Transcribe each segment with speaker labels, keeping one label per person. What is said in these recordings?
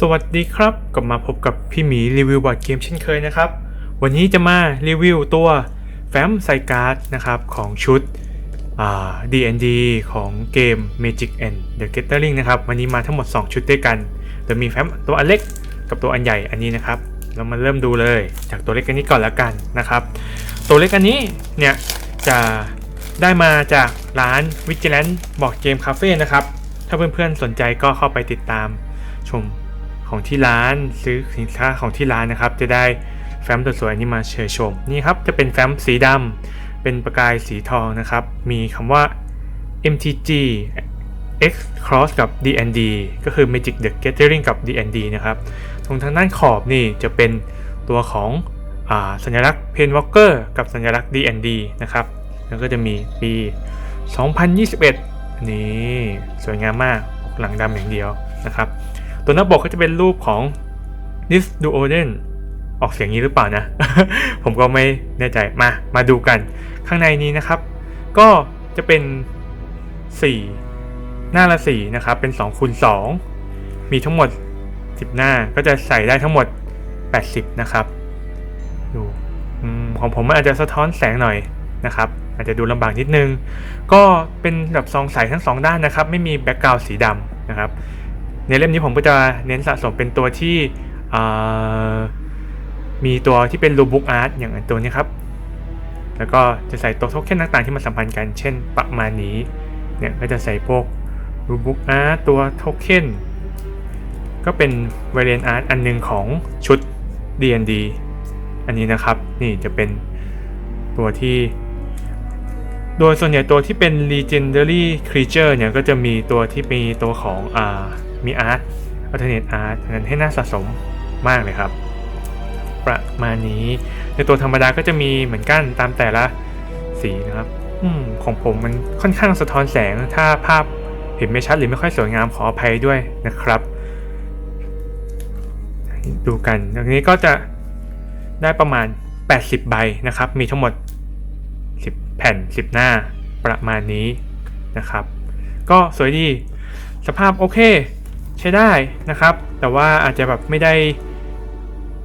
Speaker 1: สวัสดีครับ กลับมาพบกับพี่หมีรีวิวบอร์ดเกมเช่นเคยนะครับ วันนี้จะมารีวิวตัวแฟ้มไซการ์ดนะครับของชุดอ่า D&D ของเกม Magic and the Gathering นะครับ วันนี้มาทั้งหมด 2 ชุดด้วยกันโดยมีแฟ้มตัวอันเล็กกับตัวอันใหญ่อันนี้นะครับ เรามาเริ่มดูเลยจากตัวเล็กอันนี้ก่อนแล้วกันนะครับ ตัวเล็กอันนี้เนี่ยจะได้มาจากร้าน Vigilance Board Game Cafe นะครับ ถ้าเพื่อนๆสนใจก็เข้าไปติดตามชม ของที่ร้านซื้อสินค้าของที่ร้านนะครับ จะได้แฟ้มตัวสวยๆนี้มาเชิญชม นี่ครับจะเป็นแฟ้มสีดำเป็นประกายสีทองนะครับ มีคำว่า MTG X Cross กับ D&D ก็คือ Magic the Gathering กับ D&D นะครับ ตรงทางด้านขอบนี่จะเป็นตัวของอสัญลักษณ์ Painwalker กับสัญลักษณ์ D&D นะครับ แล้วก็จะมีปี 2021 นี่สวยงามมากหลังดำอย่างเดียวนะครับ ตัวหน้าปกก็จะเป็นรูปของ Nis d u o d e n ออกเสียงนี้หรือเปล่านะ ผมก็ไม่แน่ใจมา มาดูกัน ข้างในนี้นะครับ ก็จะเป็น 4 หน้าละ4นะครับ เป็น2คูณ2มีทั้งหมด 10 หน้าก็จะใส่ได้ทั้งหมด 80 นะครับดูของผมมันอาจจะสะท้อนแสงหน่อยนะครับ อาจจะดูลำบากนิดนึง ก็เป็นแบบซองใสทั้งสองด้านนะครับ ไม่มีแบ็กกราวด์สีดำนะครับ ในเล่มนี้ผมก็จะเน้นสะสมเป็นตัวที่มีตัวที่เป็นรูบุ๊กอาร์ตอย่างตัวนี้ครับ แล้วก็จะใส่ตัวโทเค็นต่างๆที่มาสัมพันธ์กัน เช่นประมาณนี้เนี่ยก็จะใส่พวกรูบุ๊กอาร์ตตัวโทเค็นก็เป็น v a r i a n t Art อันหนึงของชุด D&D อันนี้นะครับนี่จะเป็นตัวที่ โดยส่วนใหญ่ตัวที่เป็น legendary creature เนี่ยก็จะมีตัวที่มีตัวของอ่า มี art alternate art นั้นให้น่าสะสมมากเลยครับ ประมาณนี้ ในตัวธรรมดาก็จะมีเหมือนกันตามแต่ละสีนะครับอมของผมมันค่อนข้างสะท้อนแสงถ้าภาพเห็นไม่ชัดหรือไม่ค่อยสวยงามขออภัยด้วยนะครับ ดูกันตรงนี้ก็จะได้ประมาณ 80 ใบนะครับ มีทั้งหมด 10 แผ่น 10 หน้าประมาณนี้นะครับ ก็สวยดี สภาพโอเค ใช้ได้นะครับ แต่ว่าอาจจะแบบไม่ได้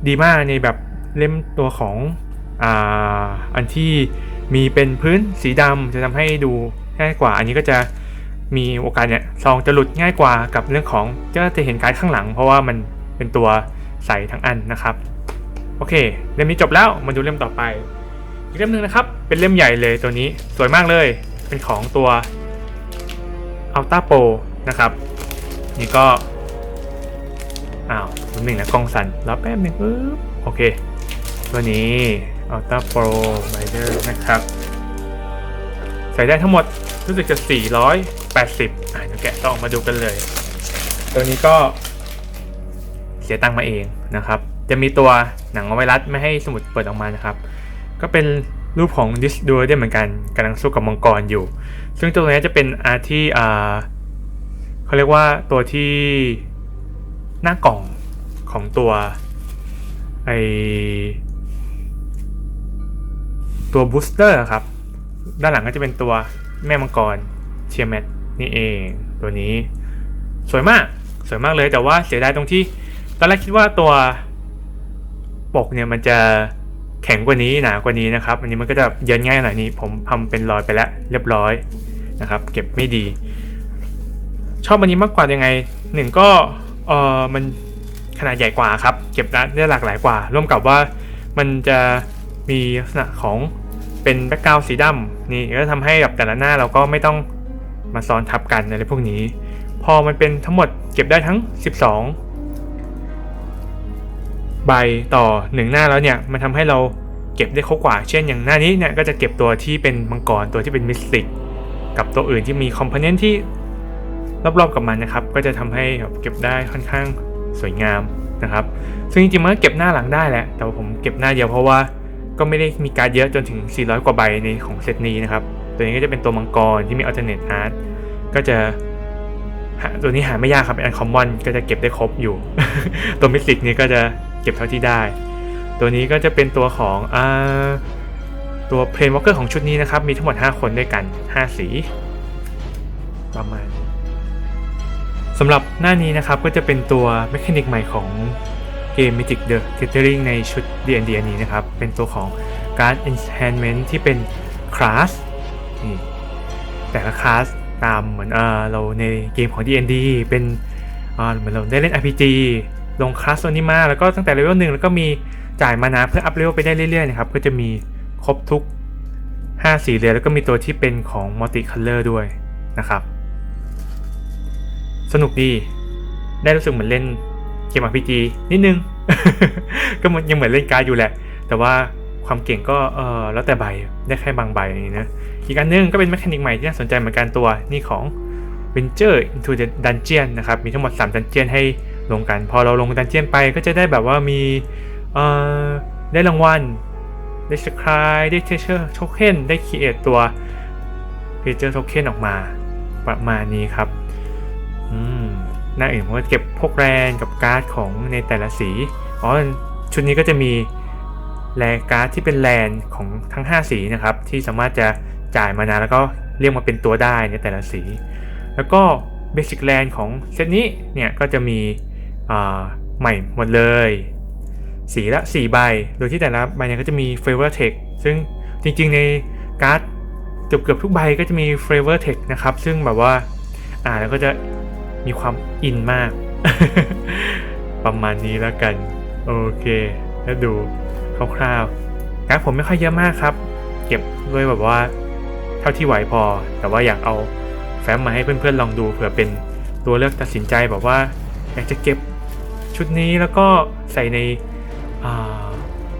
Speaker 1: ดีมากในแบบเล่มตัวของอ่าอันที่มีเป็นพื้นสีดำจะทำให้ดูง่ายกว่า อันนี้ก็จะมีโอกาสเนี่ยซองจะหลุดง่ายกว่ากับเรื่องของก็จะเห็นการข้างหลัง เพราะว่ามันเป็นตัวใสทั้งอันนะครับโอเคเล่มนี้จบแล้วมาดูเล่มต่อไปอีกเล่มหนึ่งนะครับ เป็นเล่มใหญ่เลยตัวนี้สวยมากเลย เป็นของตัว Ultra Pro นะครับ นี่ก็ อ้าวหนึ่งนะกล้องสันรอแป๊บหนึ่งปึ๊บโอเค ตัวนี้ Ultra Pro Rider นะครับ ใส่ได้ทั้งหมดรู้สึกจะ 480 อะเดี๋ยวแกะซองมาดูกันเลย ตัวนี้ก็เสียตังค์มาเองนะครับ จะมีตัวหนังเอาไว้รัดไม่ให้สมุดเปิดออกมานะครับ ก็เป็นรูปของดิสดูได้เหมือนกันกำลังสู้กับมังกรอยู่ ซึ่งตัวนี้จะเป็นอาร์ที่อ่า เขาเรียกว่าตัวที่หน้ากล่องของตัวไอตัวบูสเตอร์ครับ ด้านหลังก็จะเป็นตัวแม่มังกรเชียร์แมทนี่เองตัวนี้ สวยมากสวยมากเลยแต่ว่าเสียดายตรงที่ ตอนแรกคิดว่าตัวปกเนี่ยมันจะแข็งกว่านี้หนากว่านี้นะครับ อันนี้มันก็จะเยินง่ายหน่อยนี้ผมทำเป็นรอยไปแล้วเรียบร้อยนะครับ เก็บไม่ดี อบอันนี้มากกว่ายังไงหนึ่งก็เออมันขนาดใหญ่กว่าครับ เก็บได้หลากหลายกว่า ร่วมกับว่ามันจะมีลักษณะของเป็นแบ็กกราวด์สีดำนี่ก็ทำให้แบบแต่ละหน้าเราก็ไม่ต้องมาซ้อนทับกันอะไรพวกนี้ พอมันเป็นทั้งหมดเก็บได้ทั้ง 12 ใบต่อหนึ่งหน้าแล้วเนี่ยมันทำให้เราเก็บได้ครบกว่า เช่นอย่างหน้านี้เนี่ยก็จะเก็บตัวที่เป็นมังกรตัวที่เป็นมิสติกกับตัวอื่นที่มีคอมโพเนนต์ที่ รอบๆกับมันนะครับ ก็จะทำให้เก็บได้ค่อนข้างสวยงามนะครับ ซึ่งจริงๆมันก็เก็บหน้าหลังได้แหละ แต่ผมเก็บหน้าเดียวเพราะว่าก็ไม่ได้มีการเยอะจนถึง 400 กว่าใบในของเซตนี้นะครับ ตัวนี้ก็จะเป็นตัวมังกรที่มี alternate art ก็จะตัวนี้หาไม่ยากครับเป็นอันคอมมอนก็จะเก็บได้ครบอยู่ ตัวมิสติกนี้ก็จะเก็บเท่าที่ได้ ตัวนี้ก็จะเป็นตัวของอตัวเพลนวอลเกอร์ของชุดนี้นะครับ มีทั้งหมด 5 คนด้วยกัน 5 สี ประมาณนี้ สำหรับหน้านี้นะครับก็จะเป็นตัวเมคานิกใหม่ของเกม Magic the Gathering ในชุด D&D อันนี้นะครับ เป็นตัวของการ enhancement ที่เป็นคลาสนี่แต่ละคลาสตามเหมือนเออเราในเกมของ D&D เป็นเอ่อเหมือนเราได้เล่น RPG ลงคลาสตัวนี้มาแล้วก็ตั้งแต่เลเวลหนึ่งแล้วก็มีจ่ายมานาเพื่ออัพเลเวลไปได้เรื่อยๆนะครับ ก็จะมีครบทุก 5 สีเลยแล้วก็มีตัวที่เป็นของ Multi Color ด้วยนะครับ สนุกดี ได้รู้สึกเหมือนเล่นเกม RPG นิดนึง ก็มันยังเหมือนเล่นการ์ดอยู่แหละ แต่ว่าความเก่งก็เออแล้วแต่ใบได้แค่บางใบนี้นะอีกอันนึงก็เป็นแมคานิกใหม่ที่น่าสนใจเหมือนกันตัวนี่ของ Venture into the Dungeon นะครับ มีทั้งหมด 3 ดันเจียนให้ลงกัน พอเราลงดันเจียนไปก็จะได้แบบว่ามีเออได้รางวัล ได้สครายได้เทเชอร์โทเค็นได้คีเอทตัวเพเจอร์โทเค็นออกมาประมาณนี้ครับ หน้าอื่นผมก็เก็บพวกแรนกับการ์ดของในแต่ละสี อ๋อ ชุดนี้ก็จะมีแรการ์ดที่เป็นแลนของทั้ง 5 สีนะครับ ที่สามารถจะจ่ายมานาแล้วก็เรียกมาเป็นตัวได้ในแต่ละสี แล้วก็เบสิ c แลนของเซตนี้เนี่ยก็จะมีใหม่หมดเลย สีละ 4 ใบ โดยที่แต่ละใบเนี่ยก็จะมี Flavor Text ซึ่งจริงๆในการ์ดเกือบๆทุกใบก็จะมี Flavor Text นะครับ ซึ่งแบบว่าอ่าแล้วก็จะ มีความอินมาก ประมาณนี้แล้วกัน โอเค แล้วดูคร่าวๆการผมไม่ค่อยเยอะมากครับ เก็บด้วยแบบว่า เท่าที่ไหวพอ แต่ว่าอยากเอาแฟ้มมาให้เพื่อนๆลองดูเผื่อเป็นตัวเลือกตัดสินใจแบบว่า อยากจะเก็บชุดนี้แล้วก็ใส่ใน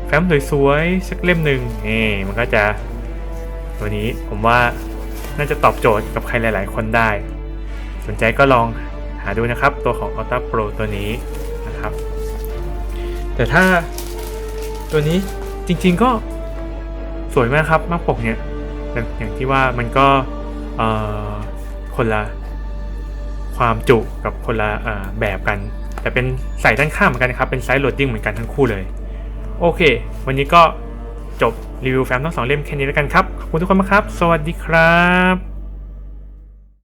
Speaker 1: แฟ้มสวยๆสักเล่มหนึ่งนี่มันก็จะตัวนี้ผมว่าน่าจะตอบโจทย์กับใครหลาย ๆ คนได้ สนใจก็ลอง หาดูนะครับตัวของ Ultra Pro ตัวนี้นะครับ แต่ถ้าตัวนี้จริงๆก็สวยมากครับมากปกเนี่ยอย่างที่ว่ามันก็คนละความจุกับคนละแบบกัน แต่เป็นใส่ด้านข้างเหมือนกันนะครับ เป็นไซส์โหลดดิ้งเหมือนกันทั้งคู่เลย โอเค วันนี้ก็จบรีวิวแฟ้มทั้งสองเล่มแค่นี้แล้วกันครับ ขอบคุณทุกคนมากครับ สวัสดีครับ